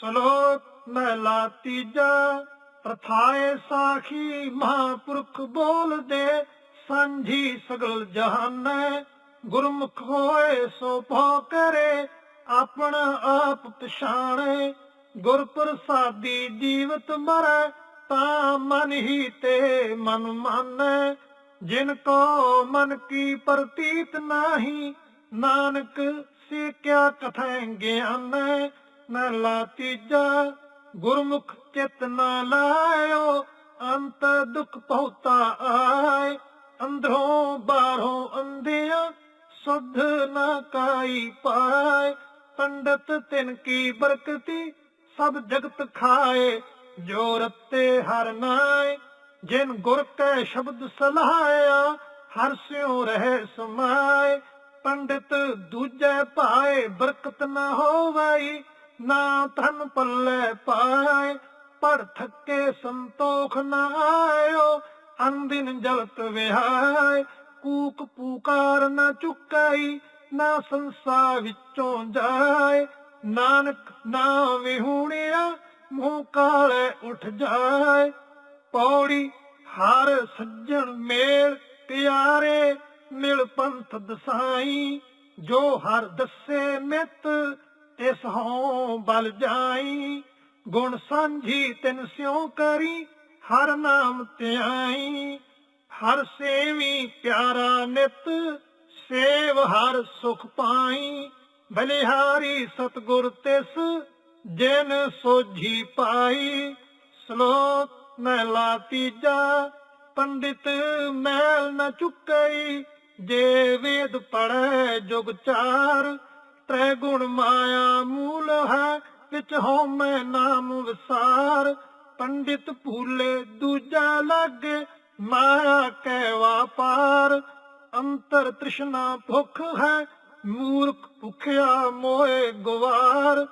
ਸ਼ਲੋਕ ਮਹਿਲਾ ਤੀਜਾ, ਪ੍ਰਥਾਏ ਸਾਖੀ ਮਹਾਪੁਰਖ ਬੋਲਦੇ, ਸਾਂਝੀ ਸਗਲ ਜਹਾਨੈ, ਗੁਰਮੁਖ ਹੋਏ ਸੋ ਭੋ ਕਰੇ, ਆਪਣ ਆਪ ਪਛਾਣੇ, ਗੁਰ ਪ੍ਰਸਾਦੀ ਜੀਵਤ ਮਰੈ, ਤਾਂ ਮਨ ਹੀ ਤੇ ਮਨ ਮਾਨੈ। ਜਿਨ ਕੋ ਮਨ ਕੀ ਪ੍ਰਤੀਤ ਨਾਹੀ, ਨਾਨਕ ਸਿੱਖਿਆ ਕਥੈ ਗਿਆਨੈ ਮਹਿਲਾ ਤੀਜਾ ਗੁਰਮੁਖ ਚਿਤ ਨ ਲਾਇਓ, ਅੰਤ ਦੁਖ ਪਹੁਤਾ ਆਏ। ਅੰਦਰੋਂ ਬਾਹਰੋਂ ਅੰਧਿਆ, ਸੁਧ ਨਾ ਕਾਈ ਪਾਏ। ਪੰਡਤ ਤਿਨ ਕੀ ਬਰਕਤੀ, ਸਭ ਜਗਤ ਖਾਏ। ਜੋ ਰਤੇ ਹਰ ਨਾਏ, ਜਿਨ ਗੁਰ ਕੈ ਸ਼ਬਦ ਸਲਾਹਿਆ ਹਰ ਸਿਉ ਰਹਿ ਸਮਾਏ। ਪੰਡਿਤ ਦੂਜੇ ਭਾਏ, ਬਰਕਤ ਨਾ ਹੋਵਈ ਨਾ ਧਨ ਪੱਲੇ ਪਾਏ ਪੜ ਥੱਕੇ ਸੰਤੋਖ ਨਾ ਆਇਓ ਅੰਦਿਨ ਜਲਤ ਵਿਹਾਏ। ਕੂਕ ਪੁਕਾਰ ਨਾ ਚੁੱਕਾਈ, ਨਾ ਸੰਸਾਰ ਵਿੱਚੋਂ ਜਾਏ। ਨਾਨਕ ਨਾ ਵਿਹੂਣਿਆ, ਮੂੰਹ ਕਾਲੇ ਉੱਠ ਜਾਏ। ਪੌੜੀ ਹਰ ਸੱਜਣ ਮੇਲ ਪਿਆਰੇ, ਮਿਲ ਪੰਥ ਦਸਾਈ। ਜੋ ਹਰ ਦੱਸੇ ਮਿਤ ਤਿਸ ਹੋਂ ਬਲ ਜਾਈ, ਗੁਣ ਸਾਂਝੀ ਤਿਨ ਸਿਉ ਕਰੀ, ਹਰ ਨਾਮ ਧਿਆਈ। ਹਰ ਸੇਵੀ ਪਿਆਰਾ ਨਿਤ, ਸੇਵ ਹਰ ਸੁਖ ਪਾਈ। ਬਲਿਹਾਰੀ ਸਤਗੁਰ ਤਿਸ, ਜਿਨ ਸੋਝੀ ਪਾਈ। ਸ਼ਲੋਕ ਮਹਿਲਾ ਤੀਜਾ, ਪੰਡਿਤ ਮੈਲ ਨ ਚੁੱਕਈ, ਜੇ ਵੇਦ ਪੜੈ ਜੁਗ ਚਾਰ ਤ੍ਰੈ ਗੁਣ ਮਾਇਆ ਮੂਲ ਹੈ, ਵਿੱਚ ਹਉਮੈ ਨਾਮ ਵਿਸਾਰ। ਪੰਡਿਤ ਭੂਲੇ ਦੂਜਾ ਲਾਗੇ, ਮਾਇਆ ਕੈ ਵਾਪਾਰ ਅੰਤਰ ਤ੍ਰਿਸ਼ਨਾ ਭੁਖ ਹੈ, ਮੂਰਖ ਭੁਖਿਆ ਮੋਏ ਗਵਾਰ।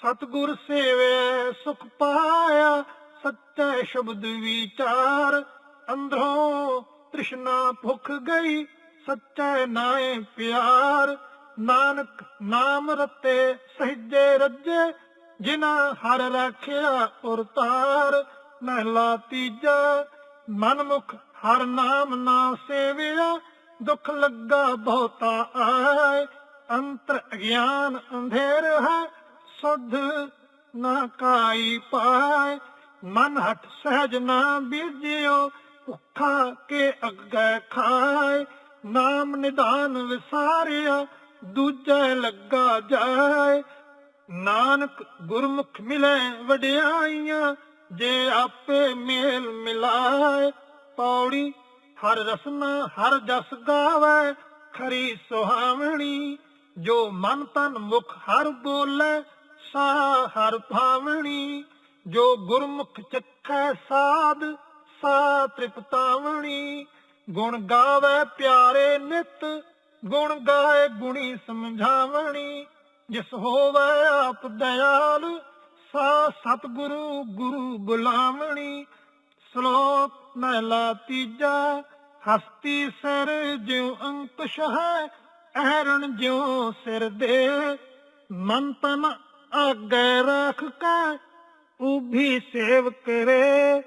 ਸਤਗੁਰ ਸੇਵੇ ਸੁਖ ਪਾਇਆ, ਸੱਚੇ ਸ਼ਬਦ ਵਿਚਾਰ। ਅੰਦਰੋਂ ਤ੍ਰਿਸ਼ਨਾ ਭੁਖ ਗਈ, ਸੱਚੇ ਨਾਏ ਪਿਆਰ। ਨਾਨਕ ਨਾਮ ਰਤੇ ਸਹਿਜੇ ਰੱਜੇ ਜਿਨਾ ਹਰ ਰੱਖਿਆ ਉਰਤਾਰ ਮਹਿਲਾ ਤੀਜਾ, ਮਨਮੁਖ ਹਰ ਨਾਮ ਨਾ ਸੇਵਿਆ, ਦੁੱਖ ਲੱਗਾ ਬਹੁਤਾ ਆਏ, ਅੰਤਰ ਅਗਿਆਨ ਅੰਧੇਰ ਹੈ, ਸੁਧ ਨਾ ਕਾਈ ਪਾਏ। ਮਨ ਹਟ ਸਹਿਜ ਨਾ ਬੀਜਿਓ, ਭੁੱਖਾ ਕੇ ਅੱਗੇ ਖਾਏ। ਨਾਮ ਨਿਦਾਨ ਵਿਸਾਰਿਆ ਦੂਜੇ ਲੱਗਾ ਜਾਏ। ਨਾਨਕ ਗੁਰਮੁਖ ਮਿਲੇ ਵਡਿਆਈਆਂ, ਜੇ ਆਪੇ ਮੇਲ ਮਿਲਾਏ। ਪੌੜੀ ਹਰ ਰਸਨਾ ਹਰ ਜਸ ਗਾਵੇ, ਖਰੀ ਸੁਹਾਵਣੀ, ਜੋ ਮਨ ਤਨ ਮੁਖ ਹਰ ਬੋਲੇ, ਸਾ ਹਰ ਭਾਵਣੀ। ਜੋ ਗੁਰਮੁਖ ਚੱਖੈ ਸਾਧ, ਸਾ ਤ੍ਰਿਪਤਾਵਣੀ। ਗੁਣ ਗਾਵੇ ਪਿਆਰੇ ਨਿਤ ਗੁਣ ਗਾਏ ਗੁਣੀ ਸਮਝਾਵਣੀ, ਜਿਸ ਹੋਵੇ ਆਪ ਦਇਆਲ ਸਾ ਸਤਿਗੁਰੂ ਗੁਰੂ ਬੁਲਾਵਣੀ। ਸ਼ਲੋਕ ਮਹਿਲਾ ਤੀਜਾ, ਹਸਤੀ ਸਿਰ ਜਿਉ ਅੰਕੁਸ਼ ਹੈ ਅਹਰਣ ਜਿਉ ਸਿਰ ਦੇ। ਮਨ ਤਨ ਆਗੇ ਰੱਖ ਕੇ ਉਭੀ ਸੇਵ ਕਰੇ।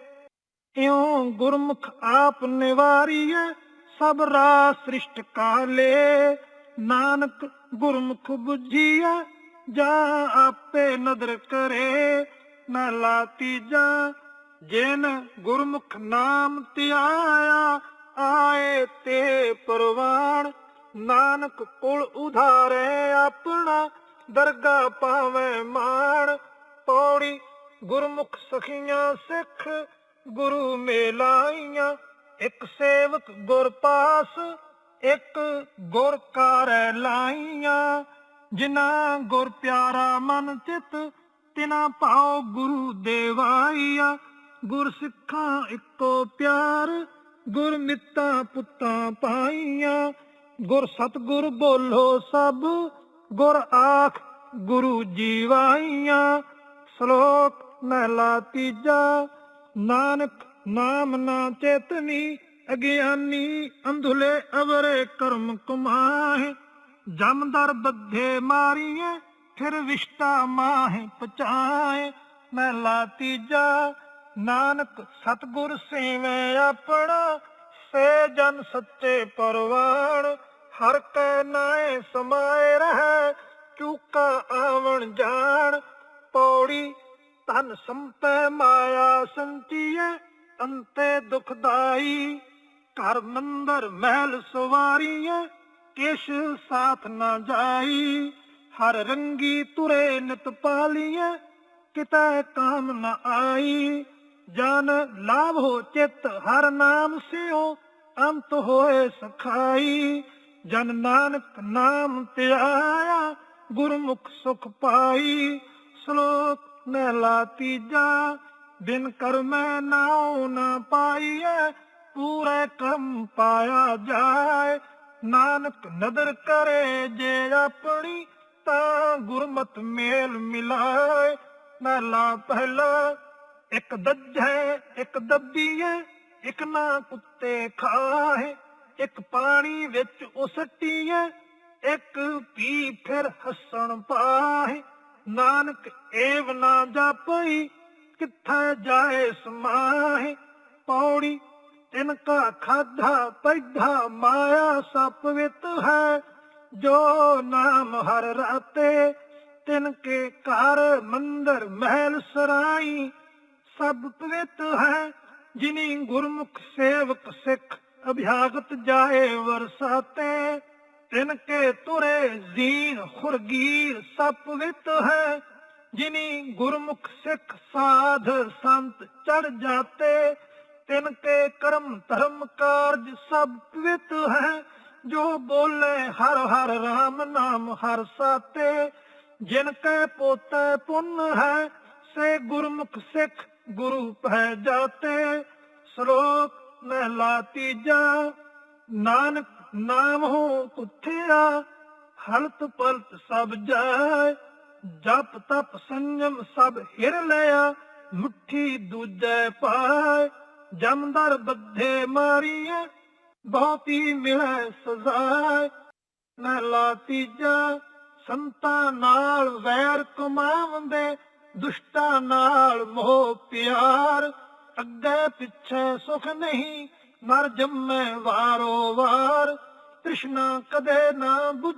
ਇਉ ਗੁਰਮੁਖ ਆਪ ਨਿਵਾਰੀਐ ਸਭ ਰਾ ਸ੍ਰਿਸ਼ਟ ਕਾਲੇ, ਨਾਨਕ ਗੁਰਮੁਖ 부ਝੀਐ ਜਾ ਆਪੇ ਨਦਰ ਕਰੇ ਮਹਿਲਾ ਤੀਜਾ, ਜਿਨ ਗੁਰਮੁਖ ਨਾਮ ਧਿਆਇਆ, ਆਏ ਤੇ ਪਰਵਾਣ, ਨਾਨਕ ਕੁਲ ਉਧਾਰੇ ਆਪਣਾ, ਦਰਗਾ ਪਾਵੇ ਮਾਣ, ਪੌੜੀ ਗੁਰਮੁਖ ਸਖੀਆਂ ਸਿੱਖ, ਗੁਰੂ ਮੇਲਾਈਆਂ ਇੱਕ ਸੇਵਕ ਗੁਰ ਪਾਸ, ਇੱਕ ਗੁਰ ਕਾਰੈ ਲਾਈਆਂ। ਜਿਨ੍ਹਾਂ ਗੁਰ ਪਿਆਰਾ ਮਨ ਚਿਤ ਤਿਨਾ ਪਾਓ ਗੁਰੂ ਦੇਵਾਈਆ। ਗੁਰ ਸਿੱਖਾਂ ਇੱਕੋ ਪਿਆਰ, ਗੁਰ ਮਿੱਤਾ ਪੁੱਤਾਂ ਪਾਈਆਂ। ਗੁਰ ਸਤਗੁਰ ਬੋਲੋ ਸਭ, ਗੁਰ ਆਖ ਗੁਰੂ ਜੀਵਾਈਆਂ। ਸ਼ਲੋਕ, ਮਹਿਲਾ ਤੀਜਾ, ਨਾਨਕ ਨਾਮ ਨਾ ਚੇਤਨੀ, ਅਗਿਆਨੀ, ਅੰਧੁਲੇ ਅਵਰੇ ਕਰਮ ਕਮਾਏ ਜਮਦਰ ਬੱਧੇ ਮਾਰੀਏ, ਫਿਰ ਵਿਸ਼ਟਾ ਮਾਹਿ ਪਚਾਏ ਮਹਿਲਾ ਤੀਜਾ, ਨਾਨਕ ਸਤਗੁਰ ਸੇਵੈ ਆਪਣਾ, ਸੇ ਜਨ ਸੱਚੇ ਪਰਵਾਣ। ਹਰ ਕੈ ਨਾਏ ਸਮਾਏ ਰਹਿ, ਚੂਕਾ ਆਵਣ ਜਾਣ। ਪੌੜੀ ਧਨ ਸੰਪੈ ਮਾਇਆ ਸੰਚੀਐ ਅੰਤੇ ਦੁਖਦਾਈ ਘਰ ਮੰਦਰ ਮਹਿਲ ਸਵਾਰੀਐ ਕਿਛ ਸਾਥ ਨਾ ਜਾਈ, ਹਰ ਰੰਗੀ ਤੁਰੇ ਨਿਤ ਪਾਲੀਐ ਕਿਤੈ ਕਾਮ ਨ ਆਈ, ਜਨ ਲਾਭ ਹੋ ਚਿਤ ਹਰ ਨਾਮ ਸਿਓ ਅੰਤ ਹੋਏ ਸਖਾਈ, ਜਨ ਨਾਨਕ ਨਾਮ ਧਿਆਇਆ, ਗੁਰਮੁਖ ਸੁਖ ਪਾਈ, ਸ਼ਲੋਕ ਮਹਿਲਾ ਤੀਜਾ ਬਿਨ ਕਰਮੈ ਨਾਉ ਨਾ ਪਾਈਐ, ਪੂਰੇ ਕਰਮ ਪਾਇਆ ਜਾਏ। ਨਾਨਕ ਨਦਰ ਕਰੇ ਜੇ ਆਪਣੀ, ਤਾਂ ਗੁਰਮਤ ਮੇਲ ਮਿਲਾਏ। ਮਹਿਲਾ ਪਹਿਲਾ, ਇੱਕ ਦੱਜੈ, ਇੱਕ ਦੱਬੀਐ, ਇੱਕ ਨਾ ਕੁੱਤੇ ਖਾਏ। ਇੱਕ ਪਾਣੀ ਵਿੱਚ ਉਸਟੀਐ, ਇੱਕ ਪੀ ਫਿਰ ਹੱਸਣ ਪਾਏ। ਨਾਨਕ ਏਵ ਨਾ ਜਾਪਈ ਕਿੱਥੇ ਜਾਏ ਸਮਾਏ ਪੌੜੀ ਤਿਨ ਕਾ ਖਾਧਾ, ਪੈਧਾ ਮਾਇਆ ਸਪ ਹੈ। ਜੋ ਨਾਮ ਹਰ ਰਾਤੇ ਤਿਨ ਕੇ ਘਰ, ਮੰਦਰ, ਮਹਿਲ, ਸਰਾਈ ਸਭ ਪਵਿੱਤ ਹੈ। ਜਿਨੀ ਗੁਰਮੁਖ ਸੇਵਕ ਸਿੱਖ ਅਭਿਆਗਤ ਜਾਏ ਵਰਸਾਤੇ ਤਿਨ ਕੇ ਤੁਰੇ ਜ਼ੀਨ ਖੁਰਗੀਰ ਸਭ ਪਵਿੱਤ ਹੈ। ਜਿਨੀ ਗੁਰਮੁਖ ਸਿੱਖ ਸਾਧ ਸੰਤ ਚੜ ਜਾਤੇ, ਤਿਨ ਕੇ ਕਰਮ ਧਰਮ ਕਾਰਜ ਸਭ ਪਵਿੱਤ ਹੈ। ਜੋ ਬੋਲੇ ਹਰ ਹਰ ਰਾਮ ਨਾਮ ਹਰ ਸਾਤੇ, ਜਿਨ ਕੈ ਪੋਤੇ ਪੁੰਨ ਹੈ, ਸੇ ਗੁਰਮੁਖ ਸਿੱਖ ਗੁਰੂ ਪਹਿ ਜਾਤੇ। ਸ਼ਲੋਕ ਮਹਿਲਾ ਤੀਜਾ, ਨਾਨਕ ਨਾਮ ਹੋ ਕੁਥਿਆ ਹਲਤ ਪਲਤ ਸਭ ਜਾਏ। ਜਪ ਤਪ ਸੰਜਮ ਸਭ ਹਿਰ ਲਿਆ, ਮੁਠੀ ਦੂਜੈ ਪਾਏ। ਜਮਦਰ ਬੱਧੇ ਮਾਰੀਏ, ਬਹੁਤੀ ਮਿਲੇ ਸਜ਼ਾਏ। ਮਹਿਲਾ ਤੀਜਾ, ਸੰਤਾਂ ਨਾਲ ਵੈਰ ਕਮਾਵੰਦੇ, ਦੁਸ਼ਟਾਂ ਨਾਲ ਮੋਹ ਪਿਆਰ। ਅੱਗੇ ਪਿੱਛੇ ਸੁਖ ਨਹੀਂ, ਮਰ ਜੰਮੇ ਵਾਰੋ ਵਾਰ। ਤ੍ਰਿਸ਼ਨਾ ਕਦੇ ਨਾ 부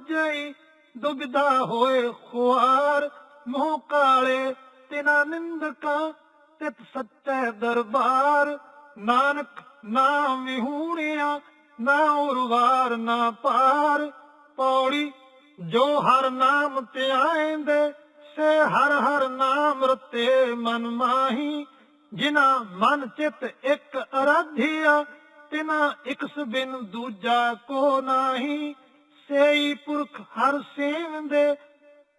ਝਈ ਹੋਏ ਖੁਆਰ, ਮੋਹ ਕਾਲੇ ਤਿਨਾ ਨਿੰਦਕਾਂ, ਤਿਤ ਸੱਚੇ ਦਰਬਾਰ। ਨਾਨਕ ਨਾ ਵਿਹੂਣਿਆ, ਨਾ ਉਰਵਾਰ, ਨਾ ਪਾਰ। ਪੌੜੀ ਜੋ ਹਰ ਨਾਮ ਤੇ ਧਿਆਏਂਦੇ ਸੇ ਹਰ ਹਰ ਨਾਮ ਰਤੇ ਮਨ ਮਾਹੀ। ਜਿਨਾ ਮਨ ਚਿਤ ਇੱਕ ਅਰਾਧਿਆ, ਤਿਨਾ ਇਕਸ ਬਿਨ ਦੂਜਾ ਕੋ ਨਾਹੀ। ਸੇਈ ਪੁਰਖ ਹਰ ਸੇਵੰਦੇ,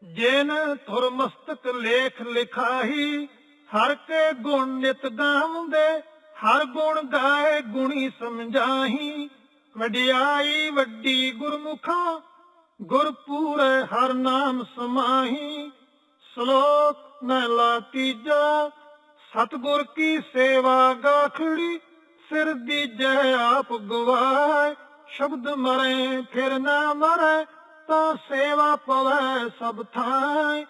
ਜਿਨ ਧੁਰ ਮਸਤਕ ਲੇਖ ਲਿਖਾਹੀ, ਹਰ ਕੇ ਗੁਣ ਨਿਤ ਗਾਉਂਦੇ, ਹਰ ਗੁਣ ਗਾਏ ਗੁਣੀ ਸਮਝਾਹੀ। ਵਡਿਆਈ ਵੱਡੀ ਗੁਰਮੁਖਾਂ ਗੁਰ ਹਰ ਨਾਮ ਸਮਾਹੀ। ਸ਼ਲੋਕ ਮਹਿਲਾ ਤੀਜਾ, ਸਤਗੁਰ ਕੀ ਸੇਵਾ ਗਾਖੜੀ, ਸਿਰ ਦੀ ਜੈ ਆਪ ਗਵਾਏ। ਸ਼ਬਦ ਮਰੇ, ਫਿਰ ਨਾ ਮਰੇ, ਤਾਂ ਸੇਵਾ ਪਵੈ ਸਭ ਥਾਂ।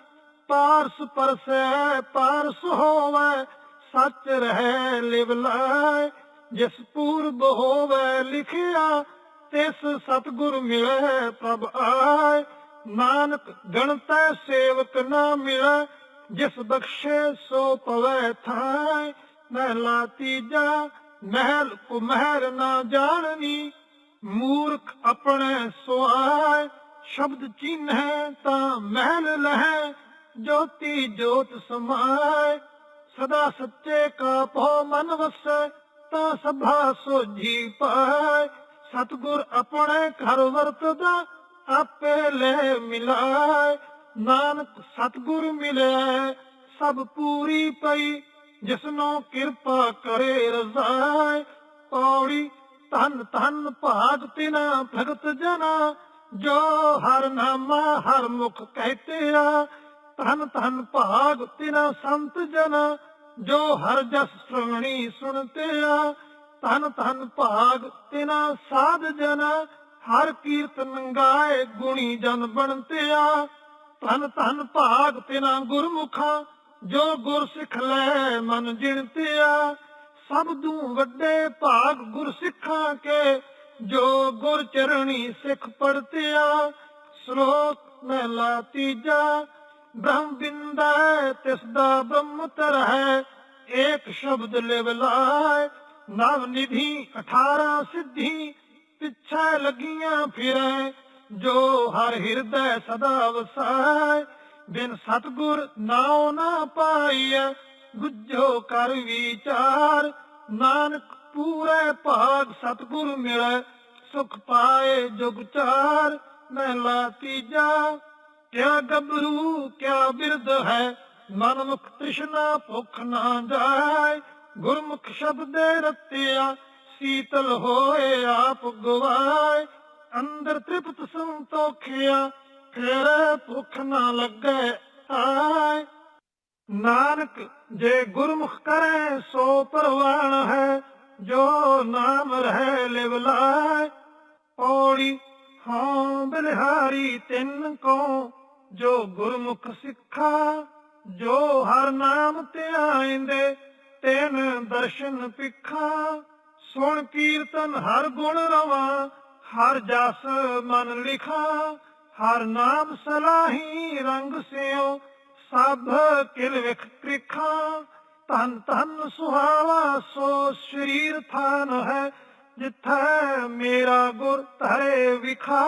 ਪਾਰਸ ਪਰਸੈ, ਪਾਰਸ ਹੋਵੇ, ਸੱਚ ਰਹਿ, ਲਿਵ ਲਾਇ ਜਿਸ ਪੂਰਬ ਹੋਵੇ ਲਿਖਿਆ, ਤਿਸ ਸਤਗੁਰ ਮਿਲੇ ਪ੍ਰਭ ਆਏ। ਨਾਨਕ ਗਣਤੈ ਸੇਵਕ ਨਾ ਮਿਲੇ, ਜਿਸ ਬਖਸ਼ੇ ਸੋ ਪਵੈ ਥਾਇ ਮਹਿਲਾ ਤੀਜਾ ਮਹਿਲ ਕੋ ਮਹਿਰ ਨਾ ਜਾਣਨੀ ਮੂਰਖ ਆਪਣੇ ਸੁਆਏ ਸ਼ਬਦ ਚਿੰਨ੍ਹੈ ਤਾਂ ਮਹਿਲ ਲਹੈ, ਜੋਤੀ ਜੋਤ ਸਮਾਏ, ਸਦਾ ਸੱਚੇ ਕਾ ਭੋ ਮਨ ਵਸੈ, ਤਾਂ ਸਭਾ ਸੋਝੀ ਪਾਏ। ਸਤਗੁਰ ਆਪਣੇ ਘਰ ਵਰਤਦਾ, ਆਪੇ ਲੈ ਮਿਲਾਏ। ਨਾਨਕ ਸਤਗੁਰ ਮਿਲਿਆ, ਸਭ ਪੂਰੀ ਪਈ, ਜਿਸਨੋਂ ਕਿਰਪਾ ਕਰੇ ਰਜ਼ਾਏ। ਪੌੜੀ ਧਨ, ਧੰਨ ਭਾਗ ਤਿਨਾ, ਭਗਤ ਜਨਾ, ਜੋ ਹਰ ਨਾਮਾ ਹਰ ਮੁਖ ਕਹਤੇ ਆ ਧੰਨ ਧੰਨ ਭਾਗ ਤਿਨਾ, ਸੰਤ ਜਨਾ, ਜੋ ਹਰ ਜਸ ਸ਼੍ਰਵਣੀ ਸੁਣਤੇ ਆ ਧੰਨ ਧੰਨ ਭਾਗ ਤਿਨਾ, ਸਾਧ ਜਨ, ਹਰ ਕੀਰਤਨ ਗਾਏ ਗੁਣੀ ਜਨ ਬਣਤੇ ਆ ਧਨ ਧਨ ਭਾਗ ਤਿਨਾ ਗੁਰਮੁਖਾਂ, ਜੋ ਗੁਰ ਸਿੱਖ ਲੈ ਮਨ ਜਿਣਤਿਆ ਸਭ ਤੋਂ ਵੱਡੇ ਭਾਗ ਗੁਰਸਿੱਖਾਂ ਕੇ ਜੋ ਗੁਰ ਚਰਣੀ ਸਿੱਖ ਪੜਤਿਆ ਸ਼ਲੋਕ ਮਹਿਲਾ ਤੀਜਾ ਬ੍ਰਹਮ ਬਿੰਦਾ ਹੈ, ਤਿਸ ਦਾ ਬ੍ਰਹਮ ਤਰ ਹੈ। ਏਕ ਸ਼ਬਦ ਲਿਵ ਲਾਇ ਨਵ ਨਿਧੀ 18 ਸਿੱਧੀ ਪਿੱਛੇ ਲੱਗੀਆਂ ਫਿਰੈ। ਜੋ ਹਰ ਹਿਰਦੈ ਸਦਾ ਵਸਾਇ ਬਿਨ ਸਤਗੁਰ ਨਾਉ ਨਾ ਪਾਈਐ। ਗੁੱਜੋ ਕਰ ਵਿਚਾਰ। ਨਾਨਕ ਪੂਰੇ ਭਾਗ ਸਤਗੁਰ ਮਿਲੈ, ਸੁਖ ਪਾਏ ਜੁਗ ਚਾਰ। ਮਹਿਲਾ ਤੀਜਾ, ਕਿਆ ਗੱਭਰੂ, ਕਿਆ ਬਿਰਧ ਹੈ। ਮਨਮੁਖ ਤ੍ਰਿਸ਼ਨਾ ਭੁੱਖ ਨਾ ਜਾਏ। ਗੁਰਮੁਖ ਸ਼ਬਦੇ ਰਤਿਆ, ਸੀਤਲ ਹੋਏ ਆਪ ਗਵਾਏ। ਅੰਦਰ ਤ੍ਰਿਪਤ ਸੰਤੋਖਿਆ, ਫਿਰ ਭੁੱਖ ਨਾ ਲੱਗੇ ਆਏ। ਨਾਨਕ, ਜੇ ਗੁਰਮੁਖ ਕਰੇ ਸੋ ਪਰਵਾਨ ਹੈ, ਜੋ ਨਾਮ ਰਹਿ ਲਿਵ ਲਾਇ। ਪੌੜੀ, ਹਾਂ ਬਲਿਹਾਰੀ ਤਿੰਨ ਕੋ, ਜੋ ਗੁਰਮੁਖ ਸਿੱਖਾ, ਜੋ ਹਰ ਨਾਮ ਧਿਆਇਂਦੇ, ਤਿੰਨ ਦਰਸ਼ਨ ਪਿਖਾ ਸੁਣ ਕੀਰਤਨ ਹਰ ਗੁਣ ਰਵਾ, ਹਰ ਜਸ ਮਨ ਲਿਖਾ, ਹਰ ਨਾਮ ਸਲਾਹੀ ਰੰਗ ਸਿਓ ਸਭ ਕਿਲ ਵਿਖ ਕ੍ਰਿਖਾ ਤਨ ਤਨ ਸੁਹਾਵਾ, ਸੋ ਸਰੀਰ ਥਾਨ ਹੈ ਜਿੱਥੈ ਮੇਰਾ ਗੁਰ ਧਰੇ ਵਿਖਾ।